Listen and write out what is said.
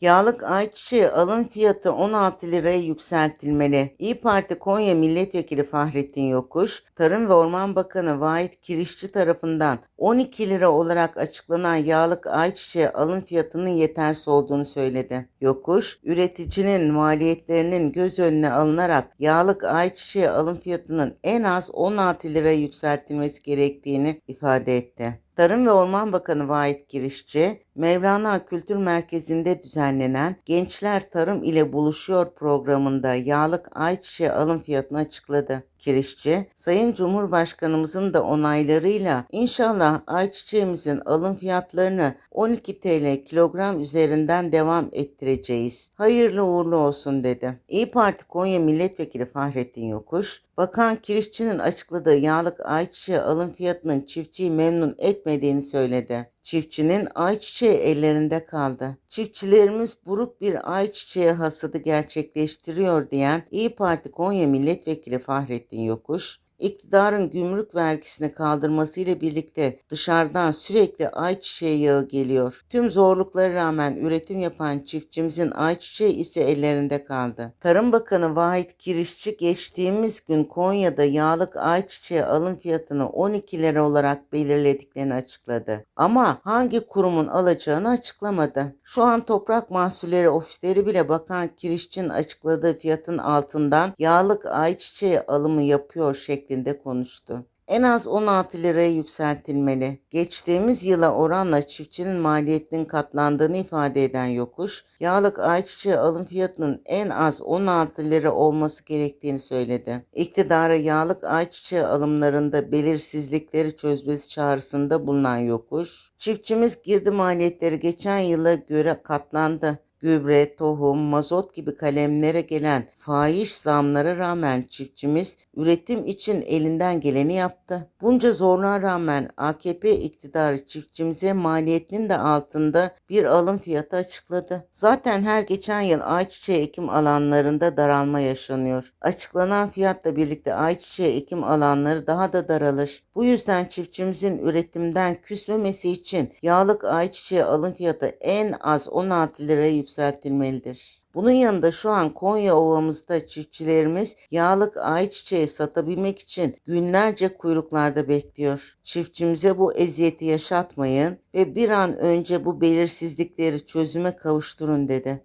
Yağlık ayçiçeği alım fiyatı 16 liraya yükseltilmeli. İyi Parti Konya Milletvekili Fahrettin Yokuş, Tarım ve Orman Bakanı Vahit Kirişçi tarafından 12 lira olarak açıklanan yağlık ayçiçeği alım fiyatının yetersiz olduğunu söyledi. Yokuş, üreticinin maliyetlerinin göz önüne alınarak yağlık ayçiçeği alım fiyatının en az 16 liraya yükseltilmesi gerektiğini ifade etti. Tarım ve Orman Bakanı Vahit Girişçi, Mevlana Kültür Merkezi'nde düzenlenen Gençler Tarım ile Buluşuyor programında yağlık ayçiçeği alım fiyatını açıkladı. Kirişçi, Sayın Cumhurbaşkanımızın da onaylarıyla inşallah ayçiçeğimizin alım fiyatlarını 12 TL kilogram üzerinden devam ettireceğiz. Hayırlı uğurlu olsun dedi. İyi Parti Konya Milletvekili Fahrettin Yokuş, Bakan Kirişçi'nin açıkladığı yağlık ayçiçeği alım fiyatının çiftçiyi memnun etmediğini söyledi. Çiftçinin ayçiçeği ellerinde kaldı. Çiftçilerimiz buruk bir ayçiçeği hasadı gerçekleştiriyor diyen İyi Parti Konya Milletvekili Fahrettin Yokuş, iktidarın gümrük vergisini kaldırmasıyla birlikte dışarıdan sürekli ayçiçeği yağı geliyor. Tüm zorluklara rağmen üretim yapan çiftçimizin ayçiçeği ise ellerinde kaldı. Tarım Bakanı Vahit Kirişçi geçtiğimiz gün Konya'da yağlık ayçiçeği alım fiyatını 12 lira olarak belirlediklerini açıkladı. Ama hangi kurumun alacağını açıklamadı. Şu an Toprak Mahsulleri Ofisleri bile Bakan Kirişçi'nin açıkladığı fiyatın altından yağlık ayçiçeği alımı yapıyor şeklinde konuştu. En az 16 liraya yükseltilmeli. Geçtiğimiz yıla oranla çiftçinin maliyetinin katlandığını ifade eden Yokuş, yağlık ayçiçeği alım fiyatının en az 16 lira olması gerektiğini söyledi. İktidara yağlık ayçiçeği alımlarında belirsizlikleri çözmesi çağrısında bulunan Yokuş, çiftçimiz girdi maliyetleri geçen yıla göre katlandı gübre, tohum, mazot gibi kalemlere gelen fahiş zamlara rağmen çiftçimiz üretim için elinden geleni yaptı. Bunca zorluğa rağmen AKP iktidarı çiftçimize maliyetinin de altında bir alım fiyatı açıkladı. Zaten her geçen yıl ayçiçeği ekim alanlarında daralma yaşanıyor. Açıklanan fiyatla birlikte ayçiçeği ekim alanları daha da daralır. Bu yüzden çiftçimizin üretimden küsmemesi için yağlık ayçiçeği alım fiyatı en az 16 liraya yükseltilmelidir. Bunun yanında şu an Konya Ovamızda çiftçilerimiz yağlık ayçiçeği satabilmek için günlerce kuyruklarda bekliyor. Çiftçimize bu eziyeti yaşatmayın ve bir an önce bu belirsizlikleri çözüme kavuşturun dedi.